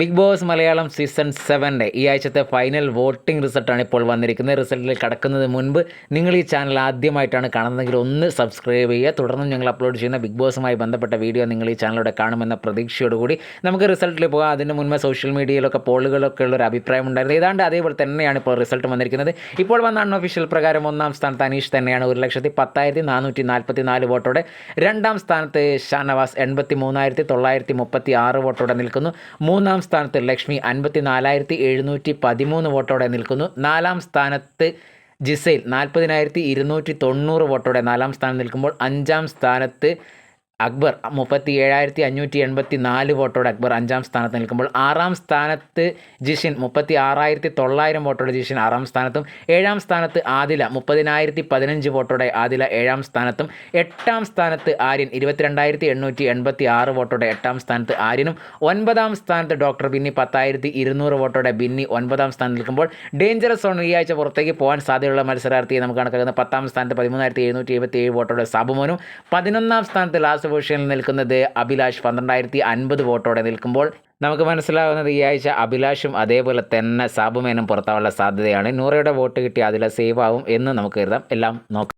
Big boss Malayalam season സെവന്റെ ഈ ആഴ്ചത്തെ ഫൈനൽ വോട്ടിംഗ് റിസൾട്ടാണ് ഇപ്പോൾ വന്നിരിക്കുന്നത്. റിസൾട്ടിൽ കടക്കുന്നത് മുൻപ് നിങ്ങൾ ഈ ചാനൽ ആദ്യമായിട്ടാണ് കാണുന്നതെങ്കിൽ ഒന്ന് സബ്സ്ക്രൈബ് ചെയ്യുക. തുടർന്നും ഞങ്ങൾ അപ്ലോഡ് ചെയ്യുന്ന ബിഗ് ബോസുമായി ബന്ധപ്പെട്ട വീഡിയോ നിങ്ങൾ ഈ ചാനലിലൂടെ കാണുമെന്ന പ്രതീക്ഷയോടുകൂടി നമുക്ക് റിസൾട്ടിൽ പോകാം. അതിന് മുൻപ് സോഷ്യൽ മീഡിയയിലൊക്കെ പോളുകളൊക്കെ ഉള്ള ഒരു അഭിപ്രായം ഉണ്ടായിരുന്നു. ഏതാണ്ട് അതേപോലെ തന്നെയാണ് ഇപ്പോൾ റിസൾട്ട് വന്നിരിക്കുന്നത്. ഇപ്പോൾ വന്ന അൺഒഫീഷ്യൽ പ്രകാരം ഒന്നാം സ്ഥാനത്ത് അനീഷ് തന്നെയാണ്. ഒരു ലക്ഷത്തി പത്തായിരത്തി നാനൂറ്റി നാൽപ്പത്തി നാല് വോട്ടോടെ രണ്ടാം സ്ഥാനത്ത് ഷാനവാസ് എൺപത്തി മൂന്നായിരത്തി തൊള്ളായിരത്തി മുപ്പത്തി ആറ് വോട്ടോടെ നിൽക്കുന്നു. മൂന്നാം സ്ഥാനത്ത് ലക്ഷ്മി അൻപത്തി നാലായിരത്തി എഴുന്നൂറ്റി പതിമൂന്ന് വോട്ടോടെ നിൽക്കുന്നു. നാലാം സ്ഥാനത്ത് ജിസൈൽ നാൽപ്പതിനായിരത്തി ഇരുന്നൂറ്റി തൊണ്ണൂറ് വോട്ടോടെ നാലാം സ്ഥാനം നിൽക്കുമ്പോൾ അഞ്ചാം സ്ഥാനത്ത് അക്ബർ മുപ്പത്തി ഏഴായിരത്തി അഞ്ഞൂറ്റി എൺപത്തി നാല് വോട്ടോടെ അക്ബർ അഞ്ചാം സ്ഥാനത്ത് നിൽക്കുമ്പോൾ ആറാം സ്ഥാനത്ത് ജിഷിൻ മുപ്പത്തി ആറായിരത്തി തൊള്ളായിരം വോട്ടോടെ ജിഷിൻ ആറാം സ്ഥാനത്തും ഏഴാം സ്ഥാനത്ത് ആദില മുപ്പതിനായിരത്തി പതിനഞ്ച് വോട്ടോടെ ആദില ഏഴാം സ്ഥാനത്തും എട്ടാം സ്ഥാനത്ത് ആര്യൻ ഇരുപത്തിരണ്ടായിരത്തി എണ്ണൂറ്റി എൺപത്തി ആറ് വോട്ടോടെ എട്ടാം സ്ഥാനത്ത് ആര്യനും ഒൻപതാം സ്ഥാനത്ത് ഡോക്ടർ ബിന്നി പത്തായിരത്തി ഇരുന്നൂറ് വോട്ടോടെ ബിന്നി ഒൻപതാം സ്ഥാനത്ത് നിൽക്കുമ്പോൾ ഡേഞ്ചറസ് സോൺ ഈ ആഴ്ച പുറത്തേക്ക് പോകാൻ സാധ്യതയുള്ള മത്സരാർത്ഥിയെ നമുക്ക് കണക്കാക്കുന്ന പത്താം സ്ഥാനത്ത് പതിമൂന്നായിരത്തി എഴുന്നൂറ്റി എഴുപത്തി ഏഴ് വോട്ടോടെ സാബുമോനും പതിനൊന്നാം സ്ഥാനത്ത് ലാസ്റ്റ് പൊസിഷനിൽ നിൽക്കുന്നത് അഭിലാഷ്. പന്ത്രണ്ടായിരത്തി അൻപത് വോട്ടോടെ നിൽക്കുമ്പോൾ നമുക്ക് മനസ്സിലാവുന്നത് ഈ ആഴ്ച അഭിലാഷും അതേപോലെ തന്നെ സാബുമേനും പുറത്താവാനുള്ള സാധ്യതയാണ്. നൂറയുടെ വോട്ട് കിട്ടി അതിലെ സേവ് ആവും എന്ന് നമുക്ക് കരുതാം. എല്ലാം നോക്കാം.